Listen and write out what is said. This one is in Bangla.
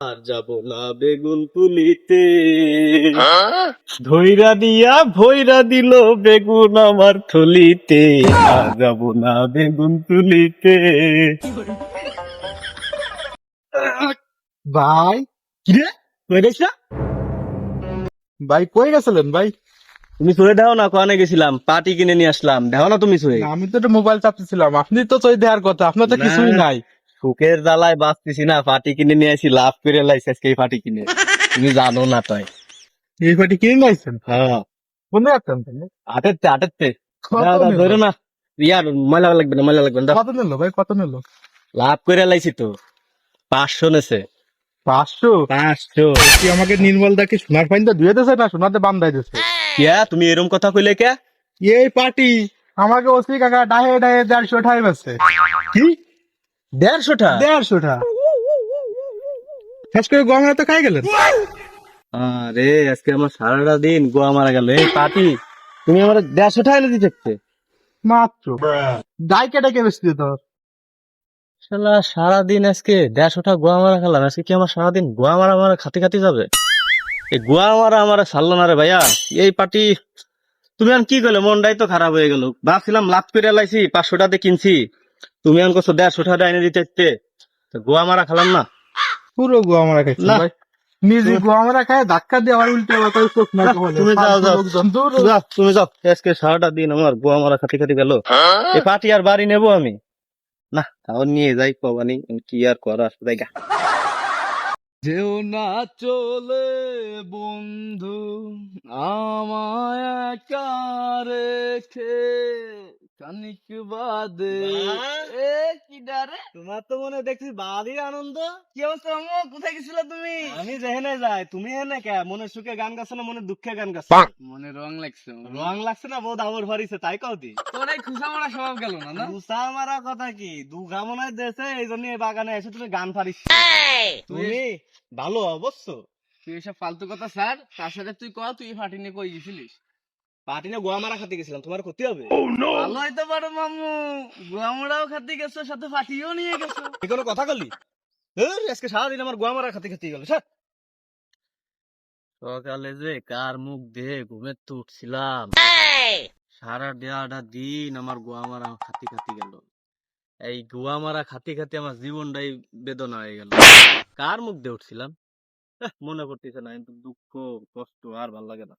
আর যাব না বেগুন তুলিতে ধৈরা দিয়া ভৈরা দিল বেগুন আমার থলিতে। আর যাব না বেগুন তুলিতে ভাই কিরে? কই দেখছ ভাই কই গেছিলেন ভাই? তুমি সরে দাও না কোয়ানে গেছিলাম? পাটি কিনে নিয়ে আসলাম। দেখো না তুমি সরে আমি তো মোবাইল চাপতেছিলাম। আপনি তো চই দেওয়ার কথা আপনার তো কিছুই নাই। সুখের জ্বালায় বাঁচতেছি না পাটি কিনে নিয়ে আসি লাভ করে লাইছি আজকে এই পাটি কিনে। তুমি জানো না তাই। এই পাটি কিনে নাইছেন হ্যাঁ। তাহলে? দাও, দাও, নিল? ধরো না। ইয়ার ময়লা লাগবে না ময়লা লাগবে না কত নিল ভাই? কত নিল? লাভ করে লাইছি তো। পাঁচশো নেছে। পাঁচশো? পাঁচশো। আমাকে নির্মল দাকে সোনার ফাইনটা ধুয়ে দিয়েছে না? সোনাতে বান্ধাই কিয়া তুমি এরম কথা কইলে কে? এই পার্টি আমাকে ওসি কাকা ডাহে ডাহে দেড়শো ঠাই আছে। কি? দেড়শোটা? দেড়শো টা শেষ করে গঙ্গা তো খাই গেলেন। আরে আজকে আমার সারাটা দিন গোয়া মারা গেল। এই পাটি তুমি আমার দেড়শোটা এনে দিতে মাত্র। ডাই কেটে কে বেশি দিত শালা সারাদিন আজকে দেড়শোটা গোয়া মারা খেলাম। আজকে কি আমার সারাদিন গোয়া মারা মারা খাতে খাতে যাবে? এই গোয়া মারা আমার ছাড়লো না রে ভাইয়া। এই পার্টি তুমি আর কি করলে? মনটাই তো খারাপ হয়ে গেল। ভাবছিলাম লাভ করে লাইছি পাঁচশো টাকাতে কিনছি। তুমি আর কত দেড়শো টাকা এনে দিতে তো গোয়া মারা খেলাম না? পুরো গোয়া মারা খাইছে। ভাই। নিজে গোয়া মারা খায় ধাক্কা দিয়ে আবার উল্টে আবার কই চোখ না তুমি যাও, যাও। লোকজন দূর। যাও, তুমি যাও। আজকে সারাটা দিন আমার গোয়া মারা খাতে খাতে গেল। এই পার্টি আর বাড়ি নেব আমি। না তাও নিয়ে যাই কবানি কি আর করার জায়গা। যেও না চলে বন্ধু আমায় একা রেখে বাদে। এ কি ডারে? তোমার তো মনে দেখছি বাড়ি আনন্দ। কি অবস্থা মামু? কোথায় গেছিল তুমি? আমি যেখানে যাই তুমি এনে কে? মনে সুখে গান গাছো না মনে দুঃখে গান গাছো মনে রং লাগছে রং লাগছে না বহুত আবর ভারিছে তাই কও দি? তোর এই খুশা মারা স্বভাব গেল না না? মারা কথা কি? মনে দেশে এই জন্য এই বাগানে এসে তুমি গান ফারিস তুমি ভালো অবশ্য। তুই এসব ফালতু কথা স্যার তার সাথে তুই কয়া তুই ফাটি নিয়ে কই গেছিলিস? পার্টি না গোয়া মারা খাতে গেছিলাম তোমার ক্ষতি হবে। ভালো হইতে পারো মামু। গোয়ামড়াও খাতে গেছো সাথে ফাটিও নিয়ে গেছো। এই কোনো কথা ধুর, আজকে সারাদিন আমার গোয়া মারা খাতে খাতে গেল স্যার সকালে যে কার মুখ দিয়ে ঘুমে তো উঠছিলাম। সারা দেড়টা দিন আমার গোয়া মারা খাতি খাতি গেল। এই গোয়া মারা খাতি খাতি আমার জীবনটাই বেদনা হয়ে গেল। কার মুখ দিয়ে উঠছিলাম? মনে করতেছে না কিন্তু দুঃখ কষ্ট আর ভালো লাগে না।